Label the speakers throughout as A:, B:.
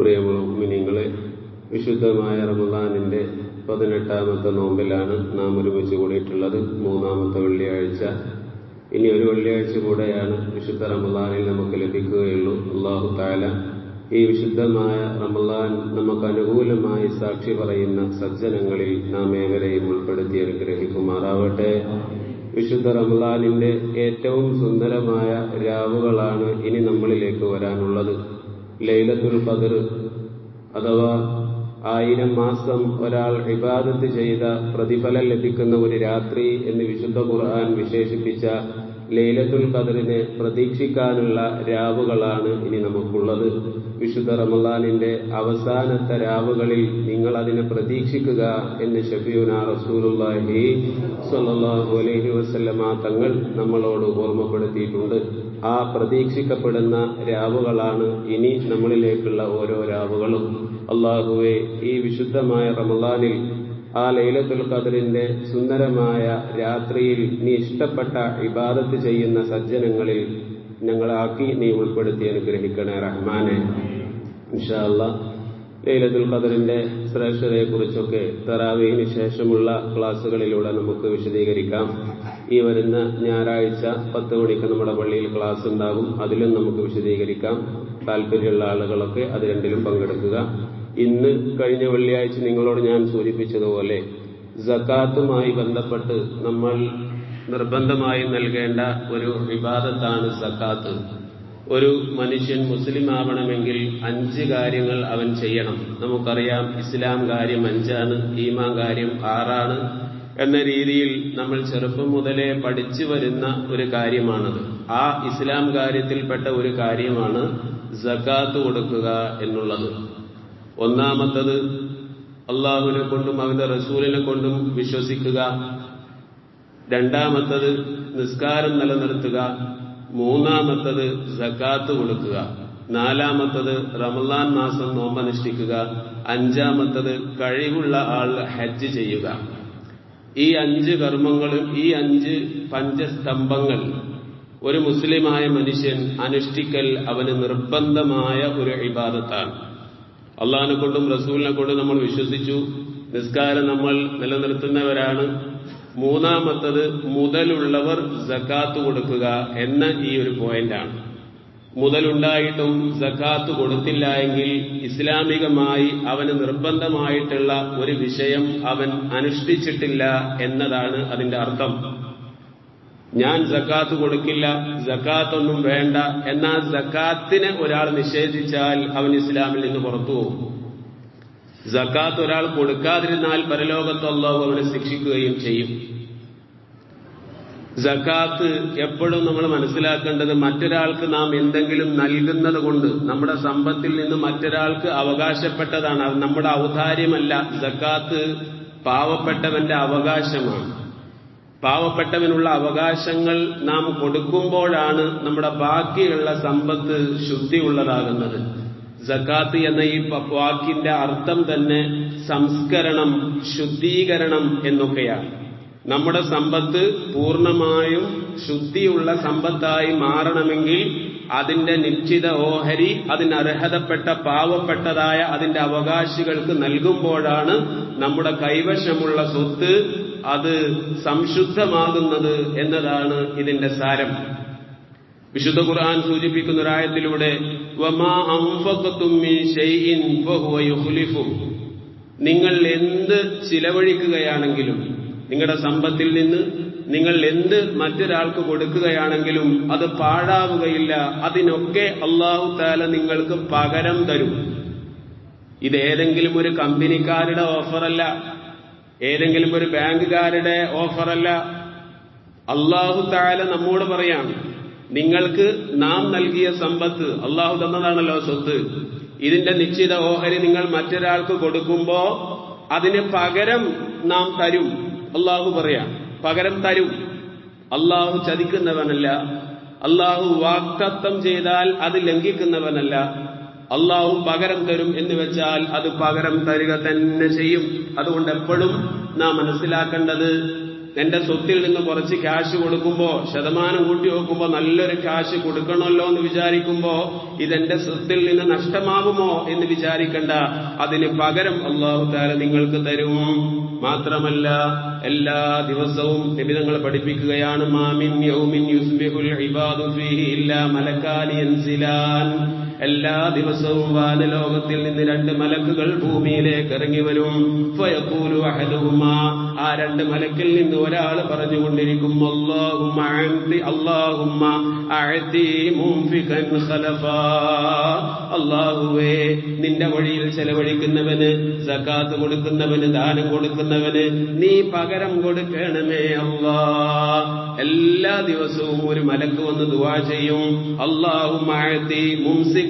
A: പ്രിയമുമിനിങ്ങളെ വിശുദ്ധമായ റമദാനിന്റെ പതിനെട്ടാമത്തെ നോമ്പിലാണ് നാം ഒരുമിച്ച് കൂടിയിട്ടുള്ളത്. മൂന്നാമത്തെ വെള്ളിയാഴ്ച. ഇനി ഒരു വെള്ളിയാഴ്ച കൂടെയാണ് വിശുദ്ധ റമദാനിൽ നമുക്ക് ലഭിക്കുകയുള്ളൂ. അള്ളാഹു താല ഈ വിശുദ്ധമായ റമദാൻ നമുക്ക് അനുകൂലമായി സാക്ഷി പറയുന്ന സജ്ജനങ്ങളിൽ നാം ഏവരെയും ഉൾപ്പെടുത്തി അനുഗ്രഹിക്കുമാറാവട്ടെ. വിശുദ്ധ റമദാനിന്റെ ഏറ്റവും സുന്ദരമായ രാവുകളാണ് ഇനി നമ്മളിലേക്ക് വരാനുള്ളത്. ലൈലത്തുൽ ഖദർ അഥവാ ആയിരം മാസം ഒരാൾ ഇബാദത്ത് ചെയ്ത പ്രതിഫലം ലഭിക്കുന്ന ഒരു രാത്രി എന്ന് വിശുദ്ധ ഖുർആൻ വിശേഷിപ്പിച്ച ലൈലത്തുൽ ഖദറിനെ പ്രതീക്ഷിക്കാനുള്ള രാവുകളാണ് ഇനി നമുക്കുള്ളത്. വിശുദ്ധ റമദാനിന്റെ അവസാനത്തെ രാവുകളിൽ നിങ്ങൾ അതിനെ പ്രതീക്ഷിക്കുക എന്ന് ഷഫിയുന റസൂലുള്ളാഹി സ്വല്ലല്ലാഹു അലൈഹി വസല്ലമ തങ്ങൾ നമ്മളോട് ഓർമ്മപ്പെടുത്തിയിട്ടുണ്ട്. ആ പ്രതീക്ഷിക്കപ്പെടുന്ന രാവുകളാണ് ഇനി നമ്മളിലേക്കുള്ള ഓരോ രാവുകളും. അള്ളാഹുവെ ഈ വിശുദ്ധമായ റമദാനിൽ ആ ലൈലത്തുൽ ഖദറിന്റെ സുന്ദരമായ രാത്രിയിൽ നീ ഇഷ്ടപ്പെട്ട ഇബാദത്ത് ചെയ്യുന്ന സജ്ജനങ്ങളിൽ ഞങ്ങളാക്കി നീ ഉൾപ്പെടുത്തി അനുഗ്രഹിക്കണേ റഹ്മാനെ. ഇൻഷാല്ല ലൈലത്തുൽ ഖദറിന്റെ ശ്രേഷ്ഠതയെ കുറിച്ചൊക്കെ തറാവീഹിന് ശേഷമുള്ള ക്ലാസ്സുകളിലൂടെ നമുക്ക് വിശദീകരിക്കാം. ഈ വരുന്ന ഞായറാഴ്ച പത്ത് മണിക്ക് നമ്മുടെ പള്ളിയിൽ ക്ലാസ് ഉണ്ടാകും. അതിലും നമുക്ക് വിശദീകരിക്കാം. താല്പര്യമുള്ള ആളുകളൊക്കെ അത് രണ്ടിലും പങ്കെടുക്കുക. ഇന്ന് കഴിഞ്ഞ വെള്ളിയാഴ്ച നിങ്ങളോട് ഞാൻ സൂചിപ്പിച്ചതുപോലെ സക്കാത്തുമായി ബന്ധപ്പെട്ട് നമ്മൾ നിർബന്ധമായി നൽകേണ്ട ഒരു വിവാദത്താണ് സക്കാത്ത്. ഒരു മനുഷ്യൻ മുസ്ലിം ആവണമെങ്കിൽ അഞ്ച് കാര്യങ്ങൾ അവൻ ചെയ്യണം. നമുക്കറിയാം ഇസ്ലാം കാര്യം അഞ്ചാണ് ഈമാൻ കാര്യം ആറാണ് എന്ന രീതിയിൽ നമ്മൾ ചെറുപ്പം മുതലേ പഠിച്ചു വരുന്ന ഒരു കാര്യമാണത്. ആ ഇസ്ലാം കാര്യത്തിൽപ്പെട്ട ഒരു കാര്യമാണ് സക്കാത്ത് കൊടുക്കുക എന്നുള്ളത്. ഒന്നാമത്തത് അള്ളാഹുവിനെ കൊണ്ടും അവന്റെ റസൂലിനെ കൊണ്ടും വിശ്വസിക്കുക. രണ്ടാമത്തത് നിസ്കാരം നിലനിർത്തുക. മൂന്നാമത്തത് സക്കാത്ത് കൊടുക്കുക. നാലാമത്തത് റമലാൻ മാസം നോമ്പനുഷ്ഠിക്കുക. അഞ്ചാമത്തത് കഴിവുള്ള ആൾ ഹജ്ജ് ചെയ്യുക. ഈ അഞ്ച് കർമ്മങ്ങളും ഈ അഞ്ച് പഞ്ചസ്തംഭങ്ങൾ ഒരു മുസ്ലിമായ മനുഷ്യൻ അനുഷ്ഠിക്കൽ അവന് നിർബന്ധമായ ഒരു ഇബാദത്താണ്. അള്ളാഹിനെ കൊണ്ടും റസൂലിനെ കൊണ്ടും നമ്മൾ വിശ്വസിച്ചു. നിസ്കാരം നമ്മൾ നിലനിർത്തുന്നവരാണ്. മൂന്നാമത്തത് മുതലുള്ളവർ സക്കാത്ത് കൊടുക്കുക എന്ന ഈ ഒരു പോയിന്റാണ് മുതലുണ്ടായിട്ടും സക്കാത്ത് കൊടുത്തില്ല എങ്കിൽ ഇസ്ലാമികമായി അവന് നിർബന്ധമായിട്ടുള്ള ഒരു വിഷയം അവൻ അനുഷ്ഠിച്ചിട്ടില്ല എന്നതാണ് അതിന്റെ അർത്ഥം. ഞാൻ ജക്കാത്ത് കൊടുക്കില്ല ജക്കാത്തൊന്നും വേണ്ട എന്നാൽ സക്കാത്തിനെ ഒരാൾ നിഷേധിച്ചാൽ അവൻ ഇസ്ലാമിൽ നിന്ന് പുറത്തു പോകും. ജക്കാത്ത് ഒരാൾ കൊടുക്കാതിരുന്നാൽ പരലോകത്ത് അള്ളാഹു അവനെ ശിക്ഷിക്കുകയും ചെയ്യും. ജക്കാത്ത് എപ്പോഴും നമ്മൾ മനസ്സിലാക്കേണ്ടത് മറ്റൊരാൾക്ക് നാം എന്തെങ്കിലും നൽകുന്നത് കൊണ്ട് നമ്മുടെ സമ്പത്തിൽ നിന്ന് മറ്റൊരാൾക്ക് അവകാശപ്പെട്ടതാണ്. അത് നമ്മുടെ ഔദാര്യമല്ല. ജക്കാത്ത് പാവപ്പെട്ടവന്റെ അവകാശമാണ്. പാവപ്പെട്ടവനുള്ള അവകാശങ്ങൾ നാം കൊടുക്കുമ്പോഴാണ് നമ്മുടെ ബാക്കിയുള്ള സമ്പത്ത് ശുദ്ധിയുള്ളതാകുന്നത്. സക്കാത്ത് എന്ന ഈ വാക്കിന്റെ അർത്ഥം തന്നെ സംസ്കരണം ശുദ്ധീകരണം എന്നൊക്കെയാണ്. നമ്മുടെ സമ്പത്ത് പൂർണമായും ശുദ്ധിയുള്ള സമ്പത്തായി മാറണമെങ്കിൽ അതിന്റെ നിശ്ചിത ഓഹരി അതിന് അർഹതപ്പെട്ട പാവപ്പെട്ടതായ അതിന്റെ അവകാശികൾക്ക് നൽകുമ്പോഴാണ് നമ്മുടെ കൈവശമുള്ള സ്വത്ത് അത് സംശുദ്ധമാകുന്നത് എന്നതാണ് ഇതിന്റെ സാരം. വിശുദ്ധ ഖുർആൻ സൂചിപ്പിക്കുന്ന ഒരായത്തിലൂടെ നിങ്ങൾ എന്ത് ചിലവഴിക്കുകയാണെങ്കിലും നിങ്ങളുടെ സമ്പത്തിൽ നിന്ന് നിങ്ങൾ എന്ത് മറ്റൊരാൾക്ക് കൊടുക്കുകയാണെങ്കിലും അത് പാഴാവുകയില്ല. അതിനൊക്കെ അള്ളാഹു താല നിങ്ങൾക്ക് പകരം തരും. ഇതേതെങ്കിലും ഒരു കമ്പനിക്കാരുടെ ഓഫറല്ല ഏതെങ്കിലും ഒരു ബാങ്കുകാരുടെ ഓഫറല്ല. അള്ളാഹു താല നമ്മോട് പറയാണ് നിങ്ങൾക്ക് നാം നൽകിയ സമ്പത്ത് അള്ളാഹു തന്നതാണല്ലോ സ്വത്ത്. ഇതിന്റെ നിശ്ചിത ഓഹരി നിങ്ങൾ മറ്റൊരാൾക്ക് കൊടുക്കുമ്പോ അതിന് പകരം നാം തരും. അള്ളാഹു പറയാം പകരം തരും. അള്ളാഹു ചതിക്കുന്നവനല്ല. അള്ളാഹു വാക്തത്വം ചെയ്താൽ അത് ലംഘിക്കുന്നവനല്ല. അള്ളാഹു പകരം തരും എന്ന് വെച്ചാൽ അത് പകരം തരിക തന്നെ ചെയ്യും. അതുകൊണ്ട് എപ്പോഴും നാം മനസ്സിലാക്കേണ്ടത് എന്റെ സ്വത്തിൽ നിന്ന് കുറച്ച് ക്യാഷ് കൊടുക്കുമ്പോ ശതമാനം കൂട്ടി നോക്കുമ്പോ നല്ലൊരു ക്യാഷ് കൊടുക്കണമല്ലോ എന്ന് വിചാരിക്കുമ്പോ ഇതെന്റെ സ്വത്തിൽ നിന്ന് നഷ്ടമാകുമോ എന്ന് വിചാരിക്കണ്ട. അതിന് പകരം അള്ളാഹു താല നിങ്ങൾക്ക് തരും. മാത്രമല്ല എല്ലാ ദിവസവും നിമിതങ്ങൾ പഠിപ്പിക്കുകയാണ് മാമിൻ യൗമിൻ യുസ്ബിഹുൽ ഇബാദു ഫീഹി ഇല്ലാ മലക്കാനി യൻസിലാൻ എല്ലാ ദിവസവും വാനലോകത്തിൽ നിന്ന് രണ്ട് മലക്കുകൾ ഭൂമിയിലേക്ക് ഇറങ്ങി വരും. ഫയഖൂലു അഹദുഹുമാ. ആ രണ്ട് മലക്കിൽ നിന്ന് ഒരാൾ പറഞ്ഞുകൊണ്ടിരിക്കും അല്ലാഹുമ്മ അല്ലാഹുവേ നിന്റെ വഴിയിൽ ചെലവഴിക്കുന്നവന് സക്കാത്ത് കൊടുക്കുന്നവന് ദാനം കൊടുക്കുന്നവന് നീ പകരം കൊടുക്കണമേ അല്ലാ. എല്ലാ ദിവസവും ഒരു മലക്ക് വന്ന് ദുവാ ചെയ്യും അല്ലാഹുമ്മ മുംസികൻ തലഫാ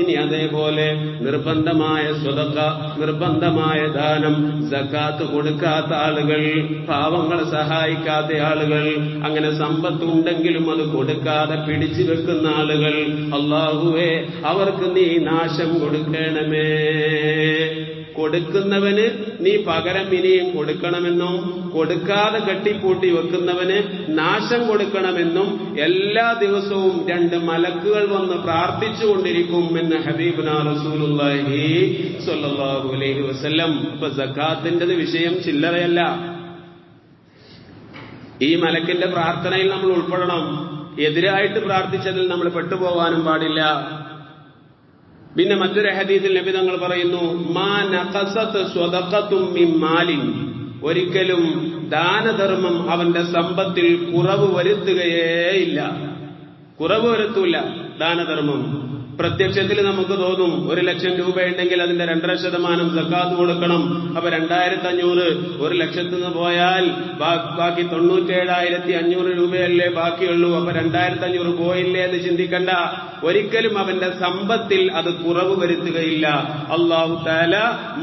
A: ഇനി അതേപോലെ നിർബന്ധമായ സ്വതക്ക നിർബന്ധമായ ദാനം സക്കാത്ത് കൊടുക്കാത്ത ആളുകൾ പാവങ്ങളെ സഹായിക്കാത്ത ആളുകൾ അങ്ങനെ സമ്പത്തുണ്ടെങ്കിലും അത് കൊടുക്കാതെ പിടിച്ചു വെക്കുന്ന ആളുകൾ അള്ളാഹുവേ അവർക്ക് നീ നാശം കൊടുക്കണമേ. കൊടുക്കുന്നവന് നീ പകരം ഇനിയും കൊടുക്കണമെന്നും കൊടുക്കാതെ കെട്ടിപ്പൂട്ടി വെക്കുന്നവന് നാശം കൊടുക്കണമെന്നും എല്ലാ ദിവസവും രണ്ട് മലക്കുകൾ വന്ന് പ്രാർത്ഥിച്ചുകൊണ്ടിരിക്കും എന്ന് ഹബീബുന സ്വല്ലല്ലാഹു അലൈഹി വസല്ലം. വിഷയം ചില്ലറയല്ല. ഈ മലക്കിന്റെ പ്രാർത്ഥനയിൽ നമ്മൾ ഉൾപ്പെടണം. എതിരായിട്ട് പ്രാർത്ഥിച്ചതിൽ നമ്മൾ പെട്ടുപോകാനും പാടില്ല. പിന്നെ മറ്റൊരു ഹദീസിൽ നബി തങ്ങൾ പറയുന്നു മാ നഖസത്ത് സ്വതക്കത്തും മാലിൻ. ഒരിക്കലും ദാനധർമ്മം അവന്റെ സമ്പത്തിൽ കുറവ് വരുത്തുകയേയില്ല കുറവ് വരുത്തൂല ദാനധർമ്മം. പ്രത്യക്ഷത്തിൽ നമുക്ക് തോന്നും ഒരു ലക്ഷം രൂപ ഉണ്ടെങ്കിൽ അതിന്റെ രണ്ടര ശതമാനം സക്കാത്ത് കൊടുക്കണം. അപ്പൊ രണ്ടായിരത്തി അഞ്ഞൂറ് ഒരു ലക്ഷത്തിൽ നിന്ന് പോയാൽ ബാക്കി തൊണ്ണൂറ്റേഴായിരത്തി അഞ്ഞൂറ് രൂപയല്ലേ ബാക്കിയുള്ളൂ. അപ്പൊ രണ്ടായിരത്തി അഞ്ഞൂറ് പോയില്ലേ എന്ന് ചിന്തിക്കണ്ട. ഒരിക്കലും അവന്റെ സമ്പത്തിൽ അത് കുറവ് വരുത്തുകയില്ല. അള്ളാഹു താല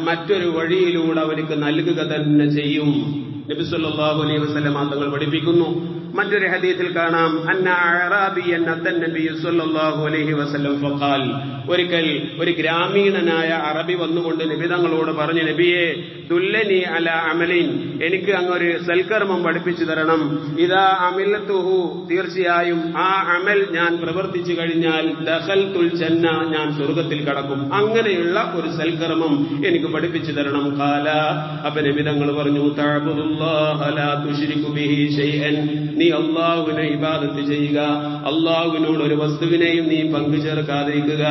A: മറ്റൊരു വഴിയിലൂടെ അവർക്ക് നൽകുക തന്നെ ചെയ്യും. നബി സല്ലല്ലാഹു അലൈഹി വസല്ലം തങ്ങൾ പഠിപ്പിക്കുന്നു. മറ്റൊരു ഹദീസിൽ കാണാം. ഫഖാൽ ഒരിക്കൽ ഒരു ഗ്രാമീണനായ അറബി വന്നുകൊണ്ട് നിബിതങ്ങളോട് പറഞ്ഞു നബിയെ ദുല്ലനി അല അമലിൻ എനിക്ക് അങ്ങൊരു സൽക്കർമ്മം പഠിപ്പിച്ചു തരണം. ഇതാ അമിലത്തുഹു തീർച്ചയായും ആ അമൽ ഞാൻ പ്രവർത്തിച്ചു കഴിഞ്ഞാൽ ദഹൽ തുൽ ചെന്ന ഞാൻ സ്വർഗത്തിൽ കടക്കും. അങ്ങനെയുള്ള ഒരു സൽക്കർമ്മം എനിക്ക് പഠിപ്പിച്ചു തരണം. കാല അപ്പൊ നിബിതങ്ങൾ പറഞ്ഞു ബിഹി നീ അള്ളാഹുവിനെ ഇബാദത്ത് ചെയ്യുക അള്ളാഹുവിനോട് ഒരു വസ്തുവിനെയും നീ പങ്കു ചേർക്കാതിരിക്കുക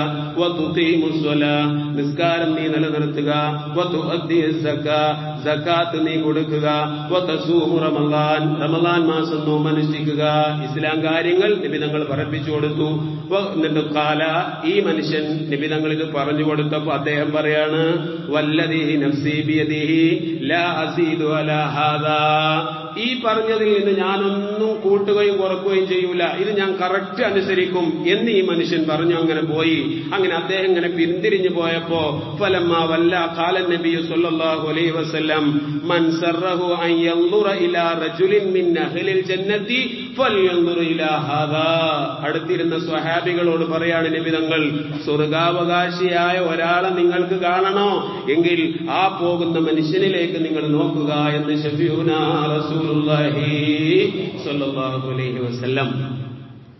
A: നിസ്കാരം നീ നിലനിർത്തുക. സക്കാത്ത് നീ കൊടുക്കുക. റമലാൻ റമലാൻ മാസം നോമനുഷ്ഠിക്കുക ഇസ്ലാം കാര്യങ്ങൾ നിബിതങ്ങൾ പറപ്പിച്ചു കൊടുത്തു. എന്നിട്ട് കാല ഈ മനുഷ്യൻ നിബിതങ്ങൾ ഇത് പറഞ്ഞു കൊടുത്തപ്പോ അദ്ദേഹം പറയാണ് വല്ലതി നഫ്സി ലീദു ലാ അസീദു അലാ ഹാദാ. ഈ പറഞ്ഞതിൽ നിന്ന് ഞാനൊന്നും കൂട്ടുകയും കുറക്കുകയും ചെയ്യൂല. ഇത് ഞാൻ കറക്റ്റ് അനുസരിക്കും എന്ന് ഈ മനുഷ്യൻ പറഞ്ഞു. അങ്ങനെ പോയി. അങ്ങനെ അദ്ദേഹം ഇങ്ങനെ പിന്തിരിഞ്ഞു പോയപ്പോ ഫലമ്മ വല്ല കാലൻ നബി സല്ലല്ലാഹു അലൈഹി വസല്ലം മൻ സറഹു അൻ ഇലാ റജുലിൻ മിൻ അഹ്ലിൽ ജന്നതി ഫൽയൻദുർ ഇലാ ഹാദാ അടുത്തിരുന്ന സ്വഹാബികളോട് പറയാണ് നബി തങ്ങൾ സ്വർഗാവകാശിയായ ഒരാളെ നിങ്ങൾക്ക് കാണണോ? എങ്കിൽ ആ പോകുന്ന മനുഷ്യനിലേക്ക് നിങ്ങൾ നോക്കുക എന്ന് വസല്ലം.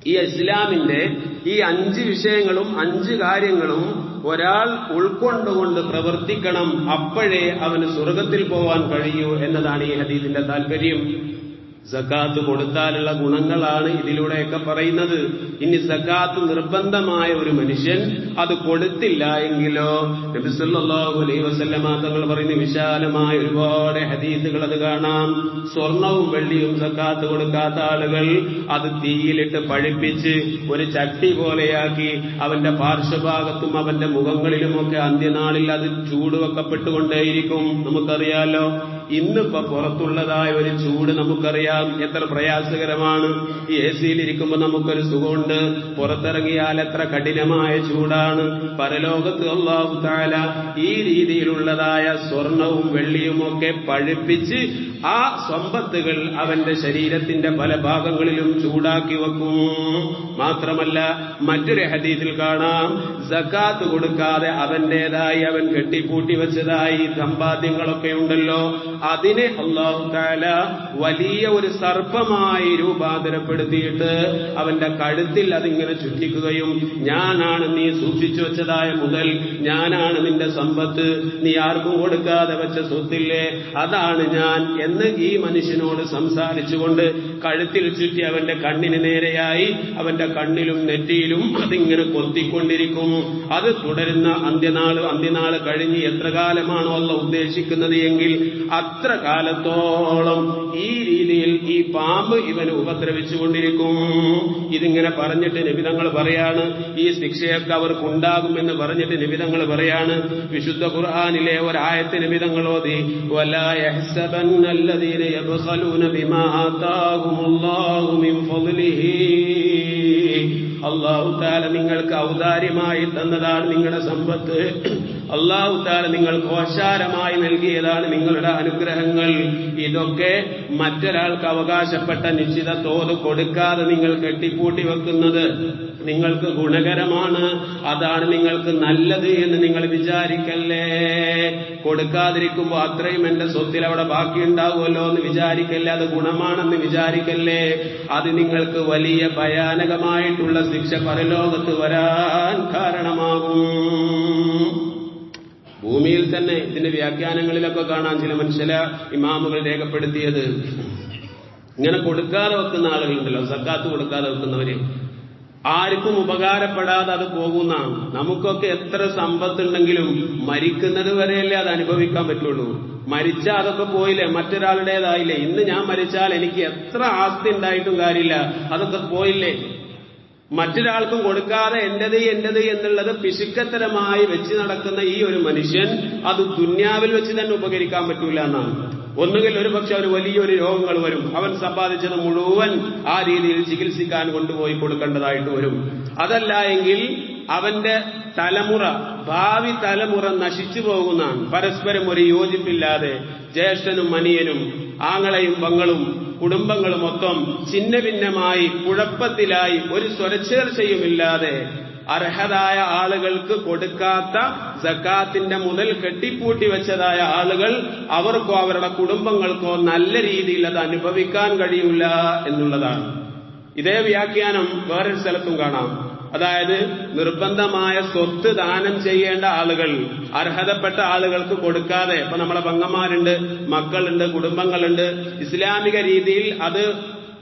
A: ഈ ഇസ്ലാമിന്റെ ഈ അഞ്ച് വിഷയങ്ങളും അഞ്ച് കാര്യങ്ങളും ഒരാൾ ഉൾക്കൊണ്ടുകൊണ്ട് പ്രവർത്തിക്കണം അപ്പോഴേ അവന് സ്വർഗത്തിൽ പോവാൻ കഴിയൂ എന്നതാണ് ഈ ഹദീദിന്റെ താല്പര്യം സക്കാത്ത് കൊടുത്താലുള്ള ഗുണങ്ങളാണ് ഇതിലൂടെയൊക്കെ പറയുന്നത്. ഇനി സക്കാത്ത് നിർബന്ധമായ ഒരു മനുഷ്യൻ അത് കൊടുത്തില്ല എങ്കിലോ നബിസല്ലാഹു അലൈഹി വസല്ലമ തങ്ങൾ പറയുന്ന വിശാലമായ ഒരുപാട് ഹദീസുകൾ അത് കാണാം. സ്വർണവും വെള്ളിയും സക്കാത്ത് കൊടുക്കാത്ത ആളുകൾ അത് തീയിലിട്ട് പഴിപ്പിച്ച് ഒരു ചട്ടി പോലെയാക്കി അവന്റെ പാർശ്വഭാഗത്തും അവന്റെ മുഖങ്ങളിലുമൊക്കെ അന്ത്യനാളിൽ അത് ചൂടുവെക്കപ്പെട്ടുകൊണ്ടേയിരിക്കും. നമുക്കറിയാലോ ഇന്നിപ്പോ പുറത്തുള്ളതായ ഒരു ചൂട് നമുക്കറിയാം. എത്ര പ്രയാസകരമാണ്. ഈ എ സിയിലിരിക്കുമ്പോൾ നമുക്കൊരു സുഖമുണ്ട്. പുറത്തിറങ്ങിയാൽ എത്ര കഠിനമായ ചൂടാണ്. പരലോകത്ത് അള്ളാഹു താല ഈ രീതിയിലുള്ളതായ സ്വർണവും വെള്ളിയും ഒക്കെ പഴുപ്പിച്ച് ആ സമ്പത്തുകൾ അവന്റെ ശരീരത്തിന്റെ പല ഭാഗങ്ങളിലും ചൂടാക്കി വെക്കും. മാത്രമല്ല മറ്റൊരു ഹദീസിൽ കാണാം. സക്കാത്ത് കൊടുക്കാതെ അവന്റേതായി അവൻ കെട്ടിപ്പൂട്ടി വെച്ചതായി സമ്പാദ്യങ്ങളൊക്കെ ഉണ്ടല്ലോ. അതിനെ അള്ളാഹു താല വലിയ ഒരു സർപ്പമായി രൂപാന്തരപ്പെടുത്തിയിട്ട് അവന്റെ കഴുത്തിൽ അതിങ്ങനെ ചുറ്റിക്കുകയും ഞാനാണ് നീ സൂക്ഷിച്ചു വെച്ചതായ മുതൽ ഞാനാണ് നിന്റെ സമ്പത്ത് നീ ആർക്കും കൊടുക്കാതെ വെച്ച സ്വത്തില്ലേ അതാണ് ഞാൻ എന്ന് ഈ മനുഷ്യനോട് സംസാരിച്ചുകൊണ്ട് കഴുത്തിൽ ചുറ്റി അവന്റെ കണ്ണിന് നേരെയായി അവന്റെ കണ്ണിലും നെറ്റിയിലും അതിങ്ങനെ കൊത്തിക്കൊണ്ടിരിക്കും. അത് തുടരുന്ന അന്ത്യനാൾ അന്ത്യനാൾ കഴിഞ്ഞ് എത്ര കാലമാണോ അല്ല ഉദ്ദേശിക്കുന്നത് എങ്കിൽ അത്ര കാലത്തോളം ഈ രീതിയിൽ ഈ പാമ്പ് ഇവനെ ഉപദ്രവിച്ചുകൊണ്ടിരിക്കും. ഇതിങ്ങനെ പറഞ്ഞിട്ട് നിബിധങ്ങൾ പറയാണ് ഈ ശിക്ഷയൊക്കെ അവർക്ക് ഉണ്ടാകുമെന്ന് പറഞ്ഞിട്ട് നിബിധങ്ങൾ പറയാണ്. വിശുദ്ധ ഖുർഹാനിലെ ഒരായത്തെ നിബിധങ്ങളോ ഓതി വലാ യഹ്സബന്നല്ലദീന ബിമാ ഔതാക്കും അള്ളാഹു മിൻ ഫദ്ലിഹി. അള്ളാഹു താല നിങ്ങൾക്ക് ഔദാര്യമായി തന്നതാണ് നിങ്ങളുടെ സമ്പത്ത്. അള്ളാഹു താല നിങ്ങൾക്ക് ഓശാരമായി നൽകിയതാണ് നിങ്ങളുടെ അനുഗ്രഹങ്ങൾ. ഇതൊക്കെ മറ്റൊരാൾക്ക് അവകാശപ്പെട്ട നിശ്ചിത തോത് കൊടുക്കാതെ നിങ്ങൾ കെട്ടിപ്പൂട്ടി വെക്കുന്നത് നിങ്ങൾക്ക് ഗുണകരമാണ്. അതാണ് നിങ്ങൾക്ക് നല്ലത് എന്ന് നിങ്ങൾ വിചാരിക്കല്ലേ? കൊടുക്കാതിരിക്കുമ്പോൾ അത്രയും എന്റെ സ്വത്തിൽ അവിടെ ബാക്കിയുണ്ടാവുമല്ലോ എന്ന് വിചാരിക്കല്ലേ? അത് ഗുണമാണെന്ന് വിചാരിക്കല്ലേ? അത് നിങ്ങൾക്ക് വലിയ ഭയാനകമായിട്ടുള്ള ശിക്ഷ പരലോകത്ത് വരാൻ കാരണമാകും. ഭൂമിയിൽ തന്നെ ഇതിന്റെ വ്യാഖ്യാനങ്ങളിലൊക്കെ കാണാൻ ചില മനുഷ്യല ഇമാമുകൾ രേഖപ്പെടുത്തിയത്. ഇങ്ങനെ കൊടുക്കാതെ വെക്കുന്ന ആളുകളുണ്ടല്ലോ സക്കാത്ത് കൊടുക്കാതെ വെക്കുന്നവര്. ആർക്കും ഉപകാരപ്പെടാതെ അത് പോകുന്ന നമുക്കൊക്കെ എത്ര സമ്പത്തുണ്ടെങ്കിലും മരിക്കുന്നത് വരെയല്ലേ അത് അനുഭവിക്കാൻ പറ്റുള്ളൂ. മരിച്ചാൽ അതൊക്കെ പോയില്ലേ മറ്റൊരാളുടേതായില്ലേ. ഇന്ന് ഞാൻ മരിച്ചാൽ എനിക്ക് എത്ര ആസ്തി ഉണ്ടായിട്ടും കാര്യമില്ല. അതൊക്കെ പോയില്ലേ. മറ്റൊരാൾക്കും കൊടുക്കാതെ എന്റേത് എന്റേത് എന്നുള്ളത് പിശുക്കത്തരമായി വെച്ച് നടക്കുന്ന ഈ ഒരു മനുഷ്യൻ അത് ദുന്യാവിൽ വെച്ച് തന്നെ ഉപകരിക്കാൻ പറ്റൂല എന്നാണ്. ഒന്നുകിൽ ഒരു പക്ഷെ ഒരു വലിയൊരു രോഗങ്ങൾ വരും. അവൻ സമ്പാദിച്ചത് മുഴുവൻ ആ രീതിയിൽ ചികിത്സിക്കാൻ കൊണ്ടുപോയി കൊടുക്കേണ്ടതായിട്ട് വരും. അതല്ല എങ്കിൽ അവന്റെ തലമുറ ഭാവി തലമുറ നശിച്ചു പോകുന്നതാണ്. പരസ്പരം ഒരു യോജിപ്പില്ലാതെ ജ്യേഷ്ഠനും മനിയനും ആങ്ങളെയും പങ്ങളും കുടുംബങ്ങളും മൊത്തം ഛിന്ന ഭിന്നമായി കുഴപ്പത്തിലായി ഒരു സ്വരച്ചേർച്ചയുമില്ലാതെ അർഹരായ ആളുകൾക്ക് കൊടുക്കാത്ത സക്കാത്തിന്റെ മുതൽ കെട്ടിപ്പൂട്ടി വെച്ചതായ ആളുകൾ അവർക്കോ അവരുടെ കുടുംബങ്ങൾക്കോ നല്ല രീതിയിൽ അത് അനുഭവിക്കാൻ കഴിയില്ല എന്നുള്ളതാണ്. ഇതേ വ്യാഖ്യാനം വേറൊരു സ്ഥലത്തും കാണാം. അതായത് നിർബന്ധമായ സ്വത്ത് ദാനം ചെയ്യേണ്ട ആളുകൾ അർഹതപ്പെട്ട ആളുകൾക്ക് കൊടുക്കാതെ ഇപ്പൊ നമ്മളെ പങ്ങന്മാരുണ്ട് മക്കളുണ്ട് കുടുംബങ്ങളുണ്ട് ഇസ്ലാമിക രീതിയിൽ അത്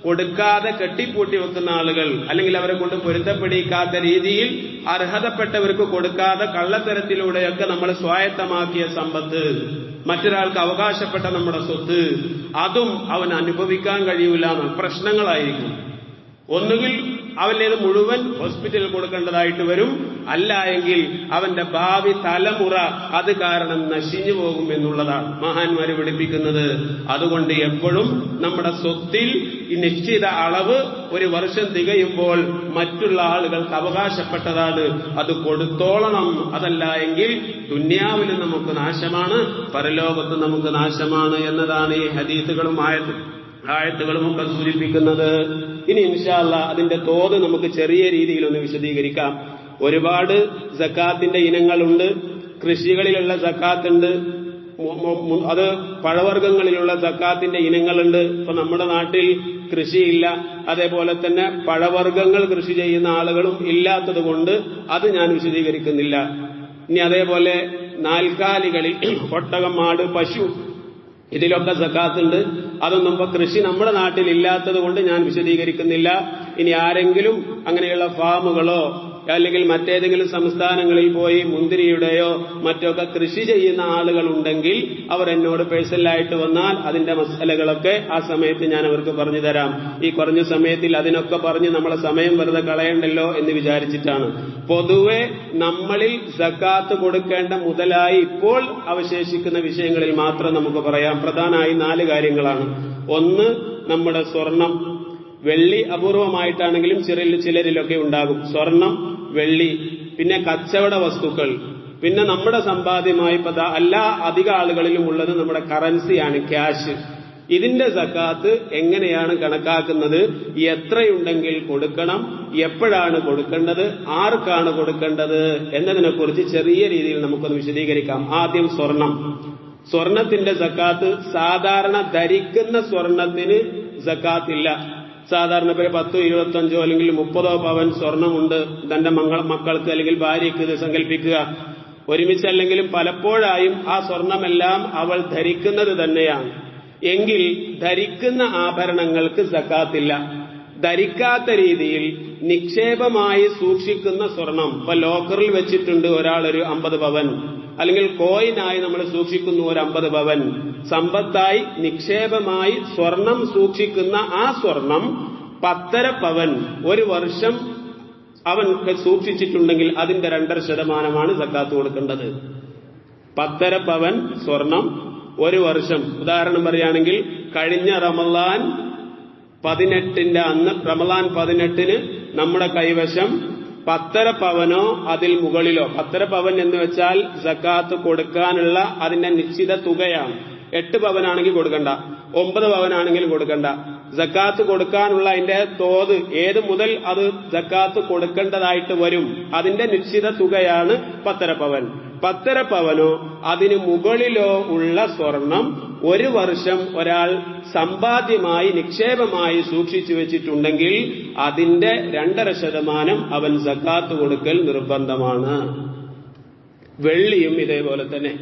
A: കൊടുക്കാതെ കെട്ടിപ്പൂട്ടി വെക്കുന്ന ആളുകൾ അല്ലെങ്കിൽ അവരെ കൊണ്ട് പൊരുത്തപ്പെടിക്കാത്ത രീതിയിൽ അർഹതപ്പെട്ടവർക്ക് കൊടുക്കാതെ കള്ളത്തരത്തിലൂടെയൊക്കെ നമ്മൾ സ്വായത്തമാക്കിയ സമ്പത്ത് മറ്റൊരാൾക്ക് അവകാശപ്പെട്ട നമ്മുടെ സ്വത്ത് അതും അവൻ അനുഭവിക്കാൻ കഴിയൂല പ്രശ്നങ്ങളായിരിക്കും. ഒന്നുകിൽ അവന്റേത് മുഴുവൻ ഹോസ്പിറ്റലിൽ കൊടുക്കേണ്ടതായിട്ട് വരും. അല്ല എങ്കിൽ അവന്റെ ഭാവി തലമുറ അത് കാരണം നശിഞ്ഞു പോകും എന്നുള്ളതാണ് മഹാന്മാര് പഠിപ്പിക്കുന്നത്. അതുകൊണ്ട് എപ്പോഴും നമ്മുടെ സ്വത്തിൽ നിശ്ചിത അളവ് ഒരു വർഷം തികയുമ്പോൾ മറ്റുള്ള ആളുകൾക്ക് അവകാശപ്പെട്ടതാണ്. അത് കൊടുത്തോളണം. അതല്ല എങ്കിൽ ദുന്യാവിന് നമുക്ക് നാശമാണ് പരലോകത്ത് നമുക്ക് നാശമാണ് എന്നതാണ് ഈ ഹദീസുകളും ആയത്തുകളും ഒക്കെ സൂചിപ്പിക്കുന്നത്. ഇനി ഇൻഷാല്ല അതിന്റെ തോത് നമുക്ക് ചെറിയ രീതിയിൽ ഒന്ന് വിശദീകരിക്കാം. ഒരുപാട് സക്കാത്തിന്റെ ഇനങ്ങളുണ്ട്. കൃഷികളിലുള്ള സക്കാത്ത് ഉണ്ട് അത് പഴവർഗങ്ങളിലുള്ള സക്കാത്തിന്റെ ഇനങ്ങളുണ്ട്. ഇപ്പൊ നമ്മുടെ നാട്ടിൽ കൃഷിയില്ല. അതേപോലെ തന്നെ പഴവർഗങ്ങൾ കൃഷി ചെയ്യുന്ന ആളുകളും ഇല്ലാത്തതുകൊണ്ട് അത് ഞാൻ വിശദീകരിക്കുന്നില്ല. ഇനി അതേപോലെ നാൽക്കാലികളിൽ ഒട്ടകം മാട് പശു ഇതിലൊക്കെ സക്കാത്തുണ്ട്. അതൊന്നും ഇപ്പൊ കൃഷി നമ്മുടെ നാട്ടിൽ ഇല്ലാത്തത് കൊണ്ട് ഞാൻ വിശദീകരിക്കുന്നില്ല. ഇനി ആരെങ്കിലും അങ്ങനെയുള്ള ഫാമുകളോ അല്ലെങ്കിൽ മറ്റേതെങ്കിലും സംസ്ഥാനങ്ങളിൽ പോയി മുന്തിരിയുടെയോ മറ്റൊക്കെ കൃഷി ചെയ്യുന്ന ആളുകളുണ്ടെങ്കിൽ അവർ എന്നോട് പേഴ്സണലായിട്ട് വന്നാൽ അതിന്റെ മസാലകളൊക്കെ ആ സമയത്ത് ഞാൻ അവർക്ക് പറഞ്ഞു തരാം. ഈ കുറഞ്ഞ സമയത്തിൽ അതിനൊക്കെ പറഞ്ഞ് നമ്മളെ സമയം വെറുതെ കളയണ്ടല്ലോ എന്ന് വിചാരിച്ചിട്ടാണ്. പൊതുവെ നമ്മളിൽ സക്കാത്ത് കൊടുക്കേണ്ട മുതലായി ഇപ്പോൾ അവശേഷിക്കുന്ന വിഷയങ്ങളിൽ മാത്രം നമുക്ക് പറയാം. പ്രധാനമായി നാല് കാര്യങ്ങളാണ്. ഒന്ന് നമ്മുടെ സ്വർണം. വെള്ളി അപൂർവമായിട്ടാണെങ്കിലും ചെറിയ ചിലരിലൊക്കെ ഉണ്ടാകും. സ്വർണം വെള്ളി പിന്നെ കച്ചവട വസ്തുക്കൾ പിന്നെ നമ്മുടെ സമ്പാദ്യമായി ഇപ്പൊ എല്ലാ അധിക ആളുകളിലും ഉള്ളത് നമ്മുടെ കറൻസിയാണ് ക്യാഷ് ഇതിന്റെ സക്കാത്ത് എങ്ങനെയാണ് കണക്കാക്കുന്നത്? എത്രയുണ്ടെങ്കിൽ കൊടുക്കണം എപ്പോഴാണ് കൊടുക്കേണ്ടത് ആർക്കാണ് കൊടുക്കേണ്ടത് എന്നതിനെക്കുറിച്ച് ചെറിയ രീതിയിൽ നമുക്കൊന്ന് വിശദീകരിക്കാം. ആദ്യം സ്വർണം. സ്വർണത്തിന്റെ സക്കാത്ത് സാധാരണ ധരിക്കുന്ന സ്വർണത്തിന് സക്കാത്തില്ല. സാധാരണ പേര് പത്തോ ഇരുപത്തഞ്ചോ അല്ലെങ്കിൽ മുപ്പതോ പവൻ സ്വർണമുണ്ട്. തന്റെ മക്കൾക്ക് അല്ലെങ്കിൽ ഭാര്യയ്ക്ക് ഇത് സങ്കല്പിക്കുക. ഒരുമിച്ചല്ലെങ്കിലും പലപ്പോഴായും ആ സ്വർണമെല്ലാം അവൾ ധരിക്കുന്നത് തന്നെയാണ്. എങ്കിൽ ധരിക്കുന്ന ആഭരണങ്ങൾക്ക് സക്കാത്തില്ല. ധരിക്കാത്ത രീതിയിൽ നിക്ഷേപമായി സൂക്ഷിക്കുന്ന സ്വർണം. ഇപ്പൊ ലോക്കറിൽ വെച്ചിട്ടുണ്ട് ഒരാളൊരു അമ്പത് പവൻ. അല്ലെങ്കിൽ കോയിനായി നമ്മൾ സൂക്ഷിക്കുന്നു ഒരു അമ്പത് ഭവൻ. സമ്പത്തായി നിക്ഷേപമായി സ്വർണം സൂക്ഷിക്കുന്ന ആ സ്വർണം പത്തര പവൻ. ഒരു വർഷം അവൻ സൂക്ഷിച്ചിട്ടുണ്ടെങ്കിൽ അതിന്റെ രണ്ടര ശതമാനമാണ് സക്കാത്ത് കൊടുക്കേണ്ടത്. പത്തര പവൻ സ്വർണം ഒരു വർഷം. ഉദാഹരണം പറയുകയാണെങ്കിൽ കഴിഞ്ഞ റമലാൻ പതിനെട്ടിന്റെ അന്ന് റമലാൻ പതിനെട്ടിന് നമ്മുടെ കൈവശം പത്തര പവനോ അതിൽ മുകളിലോ. പത്തര പവൻ എന്ന് വെച്ചാൽ സക്കാത്ത് കൊടുക്കാനുള്ള അതിന്റെ നിശ്ചിത തുകയാണ്. എട്ട് പവനാണെങ്കിൽ കൊടുക്കണ്ട. ഒമ്പത് പവനാണെങ്കിൽ കൊടുക്കണ്ട. ജക്കാത്ത് കൊടുക്കാനുള്ള അതിന്റെ തോത് ഏത് മുതൽ അത് ജക്കാത്ത് കൊടുക്കേണ്ടതായിട്ട് വരും. അതിന്റെ നിശ്ചിത തുകയാണ് പത്തര പവൻ പത്തര പവനോ അതിന് മുകളിലോ ഉള്ള സ്വർണം ഒരു വർഷം ഒരാൾ സമ്പാദ്യമായി നിക്ഷേപമായി സൂക്ഷിച്ചു വെച്ചിട്ടുണ്ടെങ്കിൽ അതിന്റെ രണ്ടര ശതമാനം അവൻ സക്കാത്ത് കൊടുക്കൽ നിർബന്ധമാണ്. വെള്ളിയും ഇതേപോലെ തന്നെ.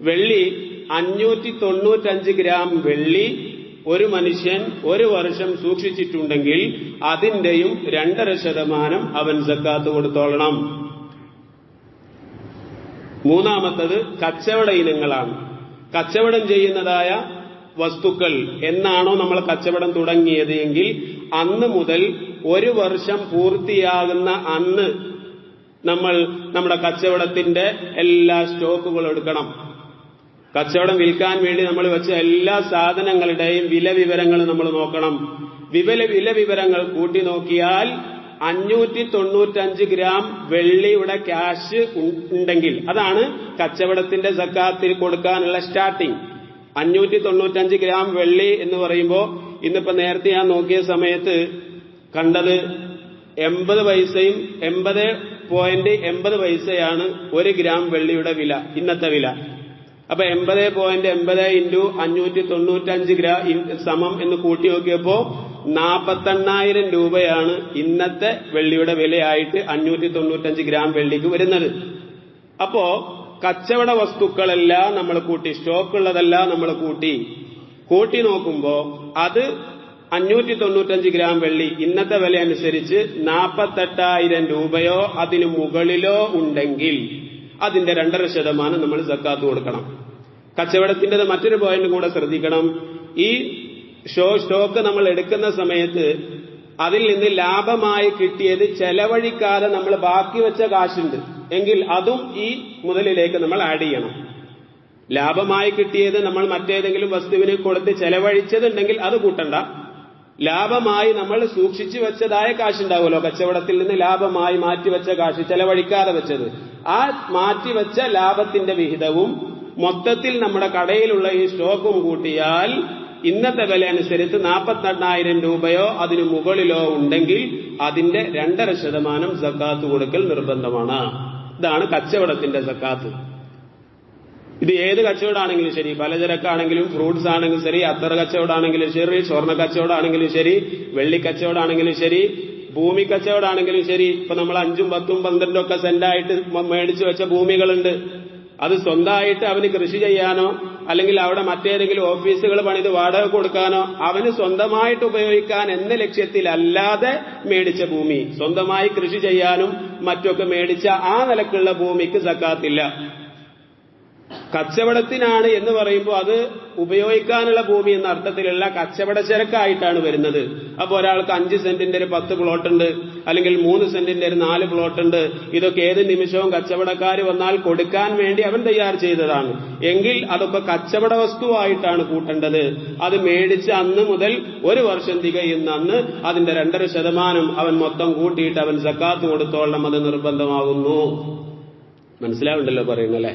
A: വെള്ളി അഞ്ഞൂറ്റി തൊണ്ണൂറ്റഞ്ച് ഗ്രാം വെള്ളി ഒരു മനുഷ്യൻ ഒരു വർഷം സൂക്ഷിച്ചിട്ടുണ്ടെങ്കിൽ അതിന്റെയും രണ്ടര ശതമാനം അവൻ സക്കാത്ത് കൊടുത്തോളണം. മൂന്നാമത്തത് കച്ചവട ഇനങ്ങളാണ്. കച്ചവടം ചെയ്യുന്നതായ വസ്തുക്കൾ എന്നാണോ നമ്മൾ കച്ചവടം തുടങ്ങിയത് എങ്കിൽ അന്ന് മുതൽ ഒരു വർഷം പൂർത്തിയാകുന്ന അന്ന് നമ്മൾ നമ്മുടെ കച്ചവടത്തിന്റെ എല്ലാ സ്റ്റോക്കുകളും എടുക്കണം. കച്ചവടം വിൽക്കാൻ വേണ്ടി നമ്മൾ വെച്ച എല്ലാ സാധനങ്ങളുടെയും വില വിവരങ്ങൾ നമ്മൾ നോക്കണം. വില വിവരങ്ങൾ കൂട്ടി നോക്കിയാൽ അഞ്ഞൂറ്റി തൊണ്ണൂറ്റഞ്ച് ഗ്രാം വെള്ളിയുടെ ക്യാഷ് ഉണ്ടെങ്കിൽ അതാണ് കച്ചവടത്തിന്റെ സക്കാത്തിൽ കൊടുക്കാനുള്ള സ്റ്റാർട്ടിംഗ് അഞ്ഞൂറ്റി തൊണ്ണൂറ്റഞ്ച് ഗ്രാം വെള്ളി എന്ന് പറയുമ്പോൾ ഇന്നിപ്പോ നേരത്തെ ഞാൻ നോക്കിയ സമയത്ത് കണ്ടത് എൺപത് പൈസയും എൺപത് പോയിന്റ് എൺപത് പൈസയാണ് ഒരു ഗ്രാം വെള്ളിയുടെ വില ഇന്നത്തെ വില. അപ്പൊ എൺപത് പോയിന്റ് എൺപത് ഇന്റു അഞ്ഞൂറ്റി തൊണ്ണൂറ്റഞ്ച് ഗ്രാം സമം എന്ന് കൂട്ടി നോക്കിയപ്പോ നാപ്പത്തെണ്ണായിരം രൂപയാണ് ഇന്നത്തെ വെള്ളിയുടെ വിലയായിട്ട് അഞ്ഞൂറ്റി തൊണ്ണൂറ്റഞ്ച് ഗ്രാം വെള്ളിക്ക് വരുന്നത്. അപ്പോ കച്ചവട വസ്തുക്കളെല്ലാം നമ്മൾ കൂട്ടി സ്റ്റോക്കുള്ളതെല്ലാം നമ്മൾ കൂട്ടി കൂട്ടി നോക്കുമ്പോ അത് അഞ്ഞൂറ്റി തൊണ്ണൂറ്റഞ്ച് ഗ്രാം വെള്ളി ഇന്നത്തെ വില അനുസരിച്ച് നാൽപ്പത്തെട്ടായിരം രൂപയോ അതിന് മുകളിലോ ഉണ്ടെങ്കിൽ അതിന്റെ രണ്ടര ശതമാനം നമ്മൾ സക്കാത്ത് കൊടുക്കണം. കച്ചവടത്തിന്റെ മറ്റൊരു പോയിന്റ് കൂടെ ശ്രദ്ധിക്കണം. ഈ ഷോ സ്റ്റോക്ക് നമ്മൾ എടുക്കുന്ന സമയത്ത് അതിൽ നിന്ന് ലാഭമായി കിട്ടിയത് ചെലവഴിക്കാതെ നമ്മൾ ബാക്കി വെച്ച കാശുണ്ട്. എങ്കിൽ അതും ഈ മുതലിലേക്ക് നമ്മൾ ആഡ് ചെയ്യണം. ലാഭമായി കിട്ടിയത് നമ്മൾ മറ്റേതെങ്കിലും വസ്തുവിന് കൊടുത്ത് ചെലവഴിച്ചതുണ്ടെങ്കിൽ അത് കൂട്ടണ്ട. ലാഭമായി നമ്മൾ സൂക്ഷിച്ചു വെച്ചതായ കാശുണ്ടാവുമല്ലോ. കച്ചവടത്തിൽ നിന്ന് ലാഭമായി മാറ്റിവെച്ച കാശ് ചെലവഴിക്കാതെ വെച്ചത്. ആ മാറ്റിവെച്ച ലാഭത്തിന്റെ വിഹിതവും മൊത്തത്തിൽ നമ്മുടെ കടയിലുള്ള ഈ സ്റ്റോക്കും കൂട്ടിയാൽ ഇന്നത്തെ വില അനുസരിച്ച് നാൽപ്പത്തെണ്ണായിരം രൂപയോ അതിനു മുകളിലോ ഉണ്ടെങ്കിൽ അതിന്റെ രണ്ടര ശതമാനം സക്കാത്ത് കൊടുക്കൽ നിർബന്ധമാണ്. ഇതാണ് കച്ചവടത്തിന്റെ സക്കാത്ത്. ഇത് ഏത് കച്ചവടമാണെങ്കിലും ശരി പലചരക്കാണെങ്കിലും ഫ്രൂട്ട്സ് ആണെങ്കിലും ശരി അത്തറ കച്ചവടമാണെങ്കിലും ശരി സ്വർണ കച്ചവടമാണെങ്കിലും ശരി വെള്ളി കച്ചവടമാണെങ്കിലും ശരി ഭൂമി കച്ചവടമാണെങ്കിലും ശരി. ഇപ്പൊ നമ്മൾ അഞ്ചും പത്തും പന്ത്രണ്ടും ഒക്കെ സെന്റായിട്ട് മേടിച്ചു വെച്ച ഭൂമികളുണ്ട്. അത് സ്വന്തമായിട്ട് അവന് കൃഷി ചെയ്യാനോ അല്ലെങ്കിൽ അവിടെ മറ്റേതെങ്കിലും ഓഫീസുകൾ പണിത് വാടക കൊടുക്കാനോ അവന് സ്വന്തമായിട്ട് ഉപയോഗിക്കാൻ എന്ന ലക്ഷ്യത്തിലല്ലാതെ മേടിച്ച ഭൂമി. സ്വന്തമായി കൃഷി ചെയ്യാനും മറ്റൊക്കെ മേടിച്ച ആ നിലക്കുള്ള ഭൂമിക്ക് സക്കാത്തില്ല. കച്ചവടത്തിനാണ് എന്ന് പറയുമ്പോൾ അത് ഉപയോഗിക്കാനുള്ള ഭൂമി എന്ന അർത്ഥത്തിലുള്ള കച്ചവട ചരക്കായിട്ടാണ് വരുന്നത്. അപ്പോൾ ഒരാൾക്ക് അഞ്ച് സെന്റിന്റെ ഒരു പത്ത് പ്ലോട്ട് ഉണ്ട് അല്ലെങ്കിൽ മൂന്ന് സെന്റിന്റെ ഒരു നാല് പ്ലോട്ട് ഉണ്ട് ഇതൊക്കെ ഏത് നിമിഷവും കച്ചവടക്കാർ വന്നാൽ കൊടുക്കാൻ വേണ്ടി അവൻ തയ്യാർ ചെയ്തതാണ്. എങ്കിൽ അതൊക്കെ കച്ചവട വസ്തുവായിട്ടാണ് കൂട്ടേണ്ടത്. അത് മേടിച്ച് അന്ന് മുതൽ ഒരു വർഷം തികയുന്ന അന്ന് അതിന്റെ രണ്ടര ശതമാനം അവൻ മൊത്തം കൂട്ടിയിട്ട് അവൻ സക്കാത്ത് കൊടുത്തോളണം അത് നിർബന്ധമാകുന്നു. മനസ്സിലാവുണ്ടല്ലോ പറയുന്നല്ലേ?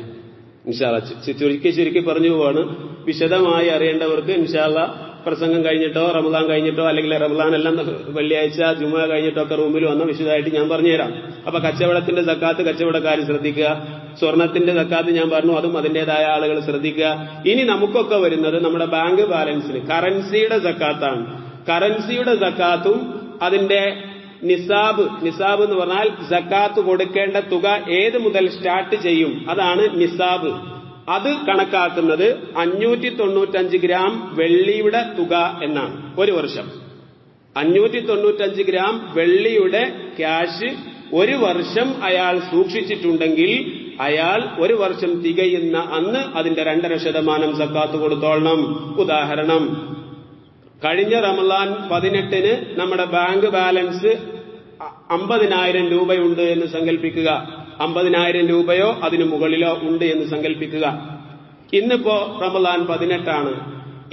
A: ഇൻഷാല്ല ചുരുക്കി ചുരുക്കി പറഞ്ഞു പോവാണ്. വിശദമായി അറിയേണ്ടവർക്ക് ഇൻഷാല്ല പ്രസംഗം കഴിഞ്ഞിട്ടോ റമദാൻ കഴിഞ്ഞിട്ടോ അല്ലെങ്കിൽ റമദാൻ എല്ലാം വെള്ളിയാഴ്ച ജുമ കഴിഞ്ഞിട്ടോ ഒക്കെ റൂമിൽ വന്ന വിശദമായിട്ട് ഞാൻ പറഞ്ഞുതരാം. അപ്പൊ കച്ചവടത്തിന്റെ സക്കാത്ത് കച്ചവടക്കാർ ശ്രദ്ധിക്കുക. സ്വർണത്തിന്റെ സക്കാത്ത് ഞാൻ പറഞ്ഞു അതും അതിന്റേതായ ആളുകൾ ശ്രദ്ധിക്കുക. ഇനി നമുക്കൊക്കെ വരുന്നത് നമ്മുടെ ബാങ്ക് ബാലൻസിന്. കറൻസിയുടെ സക്കാത്താണ്. കറൻസിയുടെ സക്കാത്തും അതിന്റെ നിസാബ് നിസാബ് എന്ന് പറഞ്ഞാൽ സക്കാത്ത് കൊടുക്കേണ്ട തുക ഏത് മുതൽ സ്റ്റാർട്ട് ചെയ്യും? അതാണ് നിസാബ്. അത് കണക്കാക്കുന്നത് അഞ്ഞൂറ്റി തൊണ്ണൂറ്റഞ്ച് ഗ്രാം വെള്ളിയുടെ തുക എന്നാണ്. ഒരു വർഷം. അഞ്ഞൂറ്റി തൊണ്ണൂറ്റഞ്ച് ഗ്രാം വെള്ളിയുടെ ക്യാഷ് ഒരു വർഷം അയാൾ സൂക്ഷിച്ചിട്ടുണ്ടെങ്കിൽ അയാൾ ഒരു വർഷം തികയുന്ന അന്ന് അതിന്റെ രണ്ടര ശതമാനം സക്കാത്ത് കൊടുത്തോളണം. ഉദാഹരണം കഴിഞ്ഞ റമലാൻ പതിനെട്ടിന് നമ്മുടെ ബാങ്ക് ബാലൻസ് അമ്പതിനായിരം രൂപയുണ്ട് എന്ന് സങ്കല്പിക്കുക അമ്പതിനായിരം രൂപയോ അതിനു മുകളിലോ ഉണ്ട് എന്ന് സങ്കല്പിക്കുക ഇന്നിപ്പോ റമലാൻ പതിനെട്ടാണ്.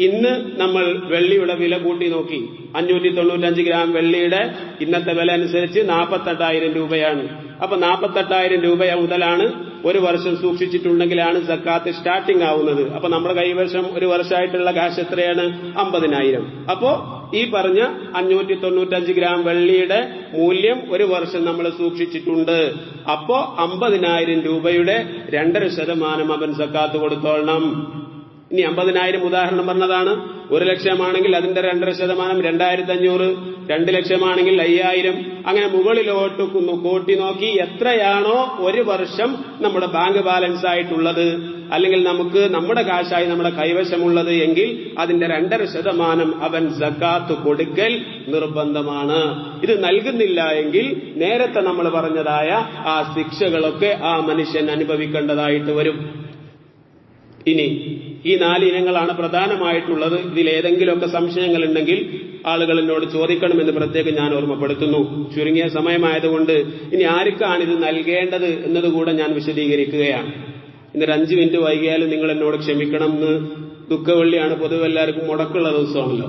A: ഇന്ന് നമ്മൾ വെള്ളിയുടെ വില കൂട്ടി നോക്കി. അഞ്ഞൂറ്റി തൊണ്ണൂറ്റഞ്ച് ഗ്രാം വെള്ളിയുടെ ഇന്നത്തെ വില അനുസരിച്ച് നാൽപ്പത്തെട്ടായിരം രൂപയാണ്. അപ്പൊ നാൽപ്പത്തെട്ടായിരം രൂപ മുതലാണ് ഒരു വർഷം സൂക്ഷിച്ചിട്ടുണ്ടെങ്കിലാണ് സക്കാത്ത് സ്റ്റാർട്ടിംഗ് ആവുന്നത്. അപ്പൊ നമ്മുടെ കൈവശം ഒരു വർഷമായിട്ടുള്ള കാശ് എത്രയാണ്? അമ്പതിനായിരം. അപ്പോ ഈ പറഞ്ഞ അഞ്ഞൂറ്റി തൊണ്ണൂറ്റഞ്ച് ഗ്രാം വെള്ളിയുടെ മൂല്യം ഒരു വർഷം നമ്മൾ സൂക്ഷിച്ചിട്ടുണ്ട്. അപ്പോ അമ്പതിനായിരം രൂപയുടെ രണ്ടര ശതമാനം അവൻ സക്കാത്ത് കൊടുത്തോളണം. ഇനി അമ്പതിനായിരം ഉദാഹരണം പറഞ്ഞതാണ്. ഒരു ലക്ഷമാണെങ്കിൽ അതിന്റെ രണ്ടര ശതമാനം രണ്ടായിരത്തി അഞ്ഞൂറ് രണ്ട് ലക്ഷമാണെങ്കിൽ അയ്യായിരം. അങ്ങനെ മുകളിലോട്ട് കൂട്ടി നോക്കി എത്രയാണോ ഒരു വർഷം നമ്മുടെ ബാങ്ക് ബാലൻസ് ആയിട്ടുള്ളത് അല്ലെങ്കിൽ നമുക്ക് നമ്മുടെ കാശായി നമ്മുടെ കൈവശമുള്ളത് എങ്കിൽ അതിന്റെ രണ്ടര ശതമാനം അവൻ സക്കാത്ത് കൊടുക്കൽ നിർബന്ധമാണ്. ഇത് നൽകുന്നില്ല എങ്കിൽ നേരത്തെ നമ്മൾ പറഞ്ഞതായ ആ ശിക്ഷകളൊക്കെ ആ മനുഷ്യൻ അനുഭവിക്കേണ്ടതായിട്ട് വരും. ഇനി ഈ നാല് ഇനങ്ങളാണ് പ്രധാനമായിട്ടുള്ളത്. ഇതിൽ ഏതെങ്കിലുമൊക്കെ സംശയങ്ങൾ ഉണ്ടെങ്കിൽ ആളുകൾ എന്നോട് ചോദിക്കണമെന്ന് പ്രത്യേകം ഞാൻ ഓർമ്മപ്പെടുത്തുന്നു. ചുരുങ്ങിയ സമയമായതുകൊണ്ട് ഇനി ആർക്കാണ് ഇത് നൽകേണ്ടത് എന്നതുകൂടെ ഞാൻ വിശദീകരിക്കുകയാണ്. ഇന്നൊരു അഞ്ച് മിനിറ്റ് വൈകിയാലും നിങ്ങൾ എന്നോട് ക്ഷമിക്കണം എന്ന് ദുഃഖവെള്ളിയാണ് പൊതുവെ എല്ലാവർക്കും മുടക്കുള്ള ദിവസമാണല്ലോ.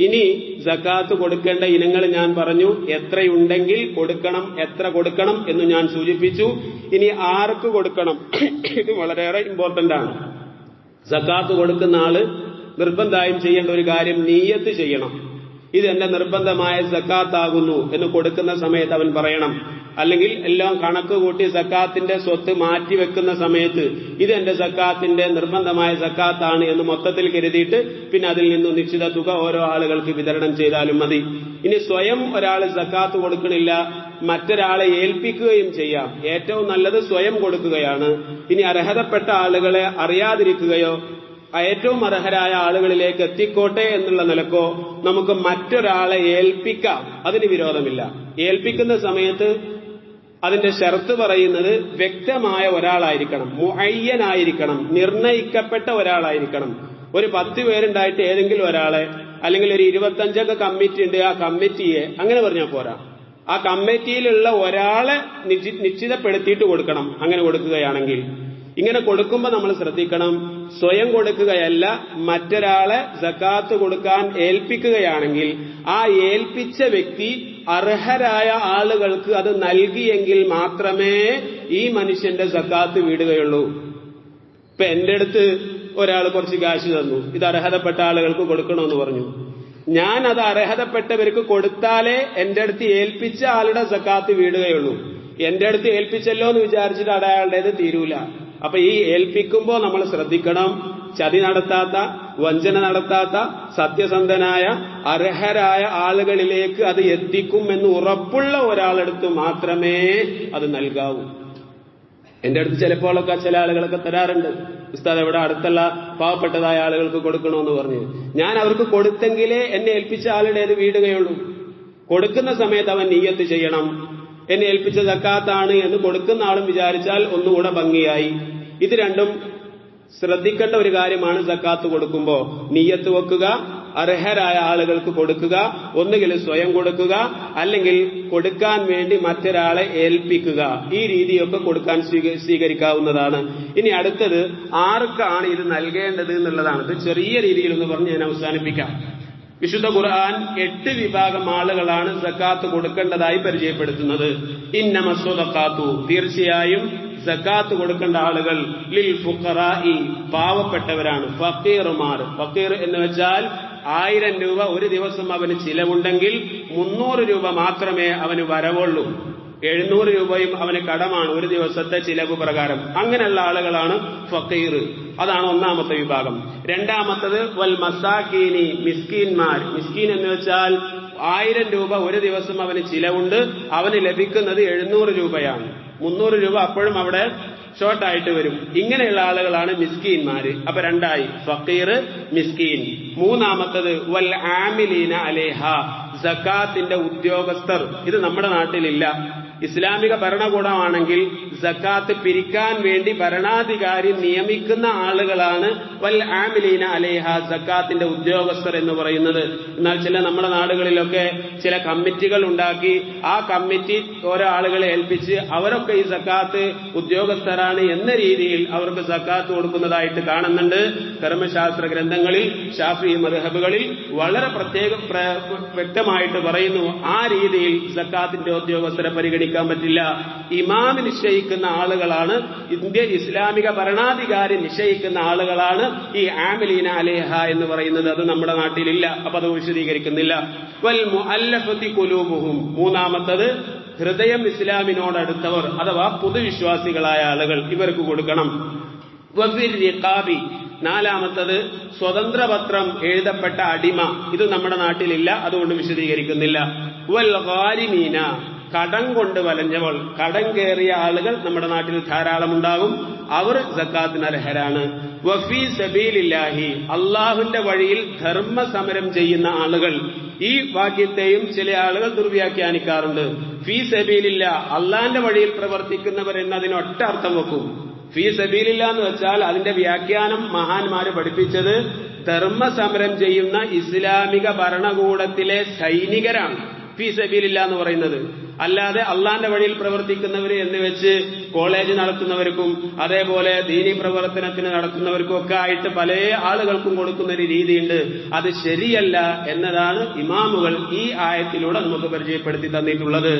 A: ഇനി സക്കാത്ത് കൊടുക്കേണ്ട ഇനങ്ങൾ ഞാൻ പറഞ്ഞു. എത്രയുണ്ടെങ്കിൽ കൊടുക്കണം എത്ര കൊടുക്കണം എന്ന് ഞാൻ സൂചിപ്പിച്ചു. ഇനി ആർക്ക് കൊടുക്കണം? ഇത് വളരെയേറെ ഇമ്പോർട്ടന്റ് ആണ്. സക്കാത്ത് കൊടുക്കുന്ന ആൾ നിർബന്ധമായും ചെയ്യേണ്ട ഒരു കാര്യം നീയത്ത് ചെയ്യണം. ഇത് എന്റെ നിർബന്ധമായ സക്കാത്താകുന്നു എന്ന് കൊടുക്കുന്ന സമയത്ത് അവൻ പറയണം. അല്ലെങ്കിൽ എല്ലാം കണക്ക് കൂട്ടി സക്കാത്തിന്റെ സ്വത്ത് മാറ്റിവെക്കുന്ന സമയത്ത് ഇത് എന്റെ സക്കാത്തിന്റെ നിർബന്ധമായ സക്കാത്താണ് എന്ന് മൊത്തത്തിൽ കരുതിയിട്ട് പിന്നെ അതിൽ നിന്നും നിശ്ചിത തുക ഓരോ ആളുകൾക്ക് വിതരണം ചെയ്താലും മതി. ഇനി സ്വയം ഒരാൾ സക്കാത്ത് കൊടുക്കണില്ല മറ്റൊരാളെ ഏൽപ്പിക്കുകയും ചെയ്യാം. ഏറ്റവും നല്ലത് സ്വയം കൊടുക്കുകയാണ്. ഇനി അർഹതപ്പെട്ട ആളുകളെ അറിയാതിരിക്കുകയോ ഏറ്റവും അർഹരായ ആളുകളിലേക്ക് എത്തിക്കോട്ടെ എന്നുള്ള നിലക്കോ നമുക്ക് മറ്റൊരാളെ ഏൽപ്പിക്കാം. അതിന് വിരോധമില്ല. ഏൽപ്പിക്കുന്ന സമയത്ത് അതിന്റെ ഷർത്ത് പറയുന്നത് വ്യക്തമായ ഒരാളായിരിക്കണം. മുഅയ്യനായിരിക്കണം. നിർണയിക്കപ്പെട്ട ഒരാളായിരിക്കണം. ഒരു പത്ത് പേരുണ്ടായിട്ട് ഏതെങ്കിലും ഒരാളെ അല്ലെങ്കിൽ ഒരു ഇരുപത്തഞ്ചൊക്കെ കമ്മിറ്റി ഉണ്ട് ആ കമ്മിറ്റിയെ അങ്ങനെ പറഞ്ഞാൽ പോരാ. ആ കമ്മിറ്റിയിലുള്ള ഒരാളെ നിശ്ചിതപ്പെടുത്തിയിട്ട് കൊടുക്കണം. അങ്ങനെ കൊടുക്കുകയാണെങ്കിൽ. ഇങ്ങനെ കൊടുക്കുമ്പോൾ നമ്മൾ ശ്രദ്ധിക്കണം. സ്വയം കൊടുക്കുകയല്ല മറ്റൊരാളെ സക്കാത്ത് കൊടുക്കാൻ ഏൽപ്പിക്കുകയാണെങ്കിൽ ആ ഏൽപ്പിച്ച വ്യക്തി അർഹരായ ആളുകൾക്ക് അത് നൽകിയെങ്കിൽ മാത്രമേ ഈ മനുഷ്യന്റെ സക്കാത്ത് വീടുകയുള്ളൂ. ഇപ്പൊ എന്റെ അടുത്ത് ഒരാൾ കുറച്ച് കാശ് തന്നു. ഇത് അർഹതപ്പെട്ട ആളുകൾക്ക് കൊടുക്കണമെന്ന് പറഞ്ഞു. ഞാൻ അത് അർഹതപ്പെട്ടവർക്ക് കൊടുത്താലേ എന്റെ അടുത്ത് ഏൽപ്പിച്ച ആളുടെ സക്കാത്ത് വീടുകയുള്ളൂ. എന്റെ അടുത്ത് ഏൽപ്പിച്ചല്ലോ എന്ന് വിചാരിച്ചിട്ട് അത് അയാളുടേത് തീരൂല. അപ്പൊ ഈ ഏൽപ്പിക്കുമ്പോൾ നമ്മൾ ശ്രദ്ധിക്കണം. ചതി നടത്താത്ത വഞ്ചന നടത്താത്ത സത്യസന്ധനായ അർഹരായ ആളുകളിലേക്ക് അത് എത്തിക്കും എന്ന് ഉറപ്പുള്ള ഒരാളെടുത്ത് മാത്രമേ അത് നൽകാവൂ. എന്റെ അടുത്ത് ചിലപ്പോഴൊക്കെ ചില ആളുകളൊക്കെ തരാറുണ്ട്. ഉസ്താദ് എവിടെ അടുത്തുള്ള പാവപ്പെട്ടതായ ആളുകൾക്ക് കൊടുക്കണമെന്ന് പറഞ്ഞു. ഞാൻ അവർക്ക് കൊടുത്തെങ്കിലേ എന്നെ ഏൽപ്പിച്ച ആളുടേത് വീടുകയുള്ളൂ കൊടുക്കുന്ന സമയത്ത് അവൻ നീയത്ത് ചെയ്യണം. എന്നെ ഏൽപ്പിച്ച സക്കാത്താണ് എന്ന് കൊടുക്കുന്ന ആളും വിചാരിച്ചാൽ ഒന്നുകൂടെ ഭംഗിയായി. ഇത് രണ്ടും ശ്രദ്ധിക്കേണ്ട ഒരു കാര്യമാണ് സക്കാത്ത് കൊടുക്കുമ്പോ. നീയത്ത് വെക്കുക അർഹരായ ആളുകൾക്ക് കൊടുക്കുക ഒന്നുകിൽ സ്വയം കൊടുക്കുക അല്ലെങ്കിൽ കൊടുക്കാൻ വേണ്ടി മറ്റൊരാളെ ഏൽപ്പിക്കുക. ഈ രീതിയൊക്കെ കൊടുക്കാൻ സ്വീകരിക്കാവുന്നതാണ്. ഇനി അടുത്തത് ആർക്കാണ് ഇത് നൽകേണ്ടത് എന്നുള്ളതാണ്. ഇത് ചെറിയ രീതിയിൽ എന്ന് പറഞ്ഞ് ഞാൻ അവസാനിപ്പിക്കാം. വിശുദ്ധ ഖുർആൻ എട്ട് വിഭാഗം ആളുകളാണ് സക്കാത്ത് കൊടുക്കേണ്ടതായി പരിചയപ്പെടുത്തുന്നത്. ഇന്നമസ്വതക്കാത്തു തീർച്ചയായും സക്കാത്ത് കൊടുക്കേണ്ട ആളുകൾ ലിൽ ഫുഖറായി പാവപ്പെട്ടവരാണ്. ഫക്കീറുമാർ. ഫക്കീർ എന്ന് വെച്ചാൽ ആയിരം രൂപ ഒരു ദിവസം അവന് ചിലവുണ്ടെങ്കിൽ മുന്നൂറ് രൂപ മാത്രമേ അവന് വരവുള്ളൂ. എഴുന്നൂറ് രൂപയും അവന് കടമാണ് ഒരു ദിവസത്തെ ചിലവ് പ്രകാരം. അങ്ങനെയുള്ള ആളുകളാണ് ഫക്കീർ. അതാണ് ഒന്നാമത്തെ വിഭാഗം. രണ്ടാമത്തത് വൽ മസാക്കീനി മിസ്കീൻമാർ. മിസ്കീൻ എന്ന് വെച്ചാൽ ആയിരം രൂപ ഒരു ദിവസം അവന് ചിലവുണ്ട്. അവന് ലഭിക്കുന്നത് എഴുന്നൂറ് രൂപയാണ്. മുന്നൂറ് രൂപ അപ്പോഴും അവിടെ ഷോർട്ടായിട്ട് വരും. ഇങ്ങനെയുള്ള ആളുകളാണ് മിസ്കീൻമാര്. അപ്പൊ രണ്ടായി. ഫക്കീർ മിസ്കീൻ. മൂന്നാമത്തത് വൽ ആമിലീന അലേഹ. സക്കാത്തിന്റെ ഉദ്യോഗസ്ഥർ. ഇത് നമ്മുടെ നാട്ടിലില്ല. ഇസ്ലാമിക ഭരണകൂടമാണെങ്കിൽ സക്കാത്ത് പിരിക്കാൻ വേണ്ടി ഭരണാധികാരി നിയമിക്കുന്ന ആളുകളാണ്. വൽ ആമിലീന അലേഹ സക്കാത്തിന്റെ ഉദ്യോഗസ്ഥർ എന്ന് പറയുന്നത്. എന്നാൽ ചില നമ്മുടെ നാടുകളിലൊക്കെ ചില കമ്മിറ്റികൾ ഉണ്ടാക്കി ആ കമ്മിറ്റി ഓരോ ആളുകളെ ഏൽപ്പിച്ച് അവരൊക്കെ ഈ സക്കാത്ത് ഉദ്യോഗസ്ഥരാണ് എന്ന രീതിയിൽ അവർക്ക് സക്കാത്ത് കൊടുക്കുന്നതായിട്ട് കാണുന്നുണ്ട്. കർമ്മശാസ്ത്ര ഗ്രന്ഥങ്ങളിൽ ഷാഫി മദ്ഹബുകളിൽ വളരെ പ്രത്യേക വ്യക്തമായിട്ട് പറയുന്നു ആ രീതിയിൽ സക്കാത്തിന്റെ ഉദ്യോഗസ്ഥരെ പരിഗണിക്കാൻ പറ്റില്ല. ഇമാമ് നിശ്ചയിക്കുന്ന ആളുകളാണ്. ഇന്ത്യൻ ഇസ്ലാമിക ഭരണാധികാരി നിശ്ചയിക്കുന്ന ആളുകളാണ് ഈ ആമിലീന അലേഹ എന്ന് പറയുന്നത്. അത് നമ്മുടെ നാട്ടിലില്ല. അപ്പൊ അത് വിശദീകരിക്കുന്നില്ല. വൽ അല്ലഫത്തി കുലൂബുഹും മൂന്നാമത്തത് ഹൃദയം ഇസ്ലാമിനോടടുത്തവർ അഥവാ പൊതുവിശ്വാസികളായ ആളുകൾ ഇവർക്ക് കൊടുക്കണം. വഫിർ റിഖാബി സ്വതന്ത്ര പത്രം എഴുതപ്പെട്ട അടിമ. ഇത് നമ്മുടെ നാട്ടിലില്ല. അതുകൊണ്ട് വിശദീകരിക്കുന്നില്ല. വൽ ഗാരിമീന കടം കൊണ്ട് വലഞ്ഞവൾ കടം കയറിയ ആളുകൾ നമ്മുടെ നാട്ടിൽ ധാരാളം ഉണ്ടാകും അവർ സക്കാത്തിന് അർഹരാണ് വഫി സബീലില്ലാഹി അള്ളാഹുന്റെ വഴിയിൽ ധർമ്മ സമരം ചെയ്യുന്ന ആളുകൾ. ഈ വാക്യത്തെയും ചില ആളുകൾ ദുർവ്യാഖ്യാനിക്കാറുണ്ട്. ഫീ സബീലില്ല അള്ളാന്റെ വഴിയിൽ പ്രവർത്തിക്കുന്നവർ എന്നതിനൊറ്റ അർത്ഥം വെക്കും. ഫീ സബീലില്ല എന്ന് വെച്ചാൽ അതിന്റെ വ്യാഖ്യാനം മഹാന്മാര് പഠിപ്പിച്ചത് ധർമ്മ സമരം ചെയ്യുന്ന ഇസ്ലാമിക ഭരണകൂടത്തിലെ സൈനികരാണ്. ഫീ സബീലില്ല എന്ന് പറയുന്നത്. അല്ലാതെ അള്ളാന്റെ വഴിയിൽ പ്രവർത്തിക്കുന്നവർ എന്ന് വെച്ച് കോളേജ് നടത്തുന്നവർക്കും അതേപോലെ ദീനി പ്രവർത്തനത്തിന് നടത്തുന്നവർക്കും ഒക്കെ ആയിട്ട് പല ആളുകൾക്കും കൊടുക്കുന്ന ഒരു രീതിയുണ്ട്. അത് ശരിയല്ല എന്നതാണ് ഇമാമുകൾ ഈ ആയത്തിലൂടെ നമുക്ക് പരിചയപ്പെടുത്തി തന്നിട്ടുള്ളത്.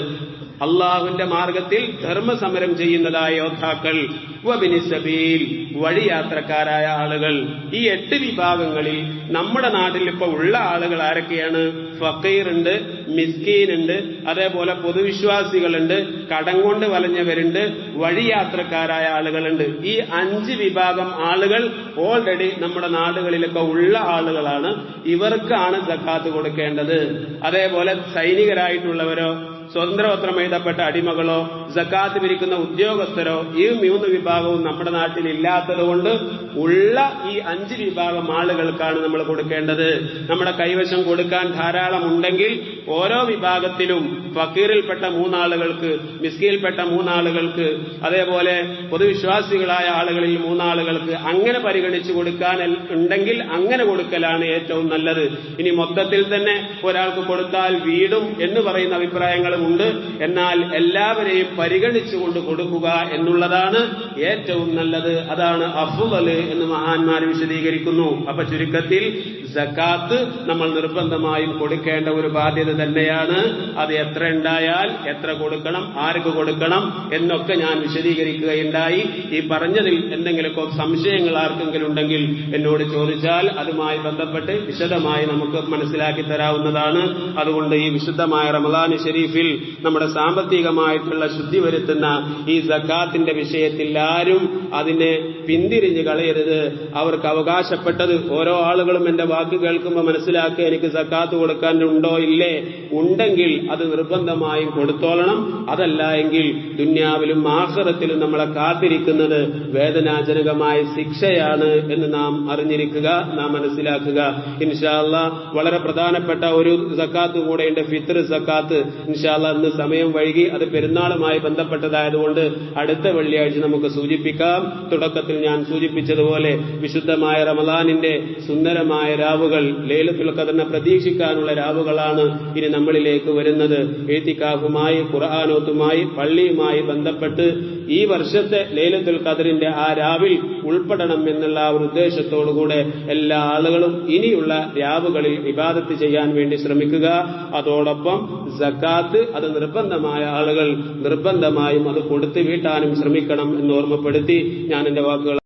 A: അള്ളാഹുവിന്റെ മാർഗത്തിൽ ധർമ്മസമരം ചെയ്യുന്നതായ യോദ്ധാക്കൾ. വബിനിസബീൽ വഴിയാത്രക്കാരായ ആളുകൾ. ഈ എട്ട് വിഭാഗങ്ങളിൽ നമ്മുടെ നാട്ടിൽ ഇപ്പൊ ഉള്ള ആളുകൾ ആരൊക്കെയാണ്? ഫക്കീറുണ്ട് മിസ്കീനുണ്ട് അതേപോലെ പൊതുവിശ്വാസികളുണ്ട് കടം കൊണ്ട് വലഞ്ഞവരുണ്ട് വഴിയാത്രക്കാരായ ആളുകളുണ്ട്. ഈ അഞ്ച് വിഭാഗം ആളുകൾ ഓൾറെഡി നമ്മുടെ നാടുകളിലൊക്കെ ഉള്ള ആളുകളാണ്. ഇവർക്കാണ് സക്കാത്ത് കൊടുക്കേണ്ടത്. അതേപോലെ സൈനികരായിട്ടുള്ളവരോ സ്വതന്ത്രപത്രം എഴുതപ്പെട്ട അടിമകളോ ജക്കാത്ത് പിരിക്കുന്ന ഉദ്യോഗസ്ഥരോ ഈ മൂന്ന് വിഭാഗവും നമ്മുടെ നാട്ടിൽ ഇല്ലാത്തതുകൊണ്ട് ഉള്ള ഈ അഞ്ച് വിഭാഗം ആളുകൾക്കാണ് നമ്മൾ കൊടുക്കേണ്ടത്. നമ്മുടെ കൈവശം കൊടുക്കാൻ ധാരാളം ഉണ്ടെങ്കിൽ ഓരോ വിഭാഗത്തിലും ഫക്കീറിൽപ്പെട്ട മൂന്നാളുകൾക്ക് മിസ്കിയിൽപ്പെട്ട മൂന്നാളുകൾക്ക് അതേപോലെ പൊതുവിശ്വാസികളായ ആളുകളിൽ മൂന്നാളുകൾക്ക് അങ്ങനെ പരിഗണിച്ചു കൊടുക്കാൻ ഉണ്ടെങ്കിൽ അങ്ങനെ കൊടുക്കലാണ് ഏറ്റവും നല്ലത്. ഇനി മൊത്തത്തിൽ തന്നെ ഒരാൾക്ക് കൊടുത്താൽ വീടും എന്ന് പറയുന്ന അഭിപ്രായങ്ങളും ഉണ്ട്. എന്നാൽ എല്ലാവരെയും പരിഗണിച്ചുകൊണ്ട് കൊടുക്കുക എന്നുള്ളതാണ് ഏറ്റവും നല്ലത്. അതാണ് അഫുവൽ എന്ന് മഹാന്മാർ വിശദീകരിക്കുന്നു. അപ്പൊ ചുരുക്കത്തിൽ സക്കാത്ത് നമ്മൾ നിർബന്ധമായും കൊടുക്കേണ്ട ഒരു ബാധ്യത തന്നെയാണ്. അത് എത്ര ഉണ്ടായാൽ എത്ര കൊടുക്കണം ആർക്ക് കൊടുക്കണം എന്നൊക്കെ ഞാൻ വിശദീകരിക്കുകയുണ്ടായി. ഈ പറഞ്ഞതിൽ എന്തെങ്കിലുമൊക്കെ സംശയങ്ങൾ ആർക്കെങ്കിലും ഉണ്ടെങ്കിൽ എന്നോട് ചോദിച്ചാൽ അതുമായി ബന്ധപ്പെട്ട് വിശദമായി നമുക്ക് മനസ്സിലാക്കി തരാവുന്നതാണ്. അതുകൊണ്ട് ഈ വിശുദ്ധമായ റമദാൻ ഷെരീഫിൽ നമ്മുടെ സാമ്പത്തികമായിട്ടുള്ള ശുദ്ധി വരുത്തുന്ന ഈ സക്കാത്തിന്റെ വിഷയത്തിൽ ആരും അതിനെ പിന്തിരിഞ്ഞ് കളയരുത്. അവർക്ക് അവകാശപ്പെട്ടത് ഓരോ ആളുകളും എന്റെ വാക്ക് കേൾക്കുമ്പോൾ മനസ്സിലാക്കുക എനിക്ക് സക്കാത്ത് കൊടുക്കാൻ ഉണ്ടോ ഇല്ലേ? ഉണ്ടെങ്കിൽ അത് നിർബന്ധമായും കൊടുത്തോളണം. അതല്ല എങ്കിൽ ദുന്യാവിലും ആഹ്റത്തിലും നമ്മളെ കാത്തിരിക്കുന്നത് വേദനാജനകമായ ശിക്ഷയാണ് എന്ന് നാം അറിഞ്ഞിരിക്കുക നാം മനസ്സിലാക്കുക. ഇൻഷാല്ല വളരെ പ്രധാനപ്പെട്ട ഒരു സക്കാത്ത് കൂടെയുണ്ട് ഫിത്തർ സക്കാത്ത്. ഇൻഷാല്ല ഇന്ന് സമയം വൈകി അത് പെരുന്നാളുമായി ബന്ധപ്പെട്ടതായതുകൊണ്ട് അടുത്ത വെള്ളിയാഴ്ച നമുക്ക് സൂചിപ്പിക്കാം. തുടക്കത്തിൽ ഞാൻ സൂചിപ്പിച്ചതുപോലെ വിശുദ്ധമായ റമദാനിന്റെ സുന്ദരമായ രാവുകൾ ലേലത്തുൽ ഖദറിനെ പ്രതീക്ഷിക്കാനുള്ള രാവുകളാണ് ഇനി നമ്മളിലേക്ക് വരുന്നത്. എഴുത്തിക്കാഫുമായി ഖുർആാനോത്തുമായി പള്ളിയുമായി ബന്ധപ്പെട്ട് ഈ വർഷത്തെ ലേലത്തുൽ ഖദറിന്റെ ആ രാവിൽ ഉൾപ്പെടണം എന്നുള്ള ഒരു ഉദ്ദേശത്തോടുകൂടെ എല്ലാ ആളുകളും ഇനിയുള്ള രാവുകളിൽ വിവാദത്ത് ചെയ്യാൻ വേണ്ടി ശ്രമിക്കുക. അതോടൊപ്പം സക്കാത്ത് അത് നിർബന്ധമായ ആളുകൾ നിർബന്ധമായും അത് കൊടുത്തു വീട്ടാനും ശ്രമിക്കണം എന്ന് ഓർമ്മപ്പെടുത്തി ഞാൻ എന്റെ വാക്കുകൾ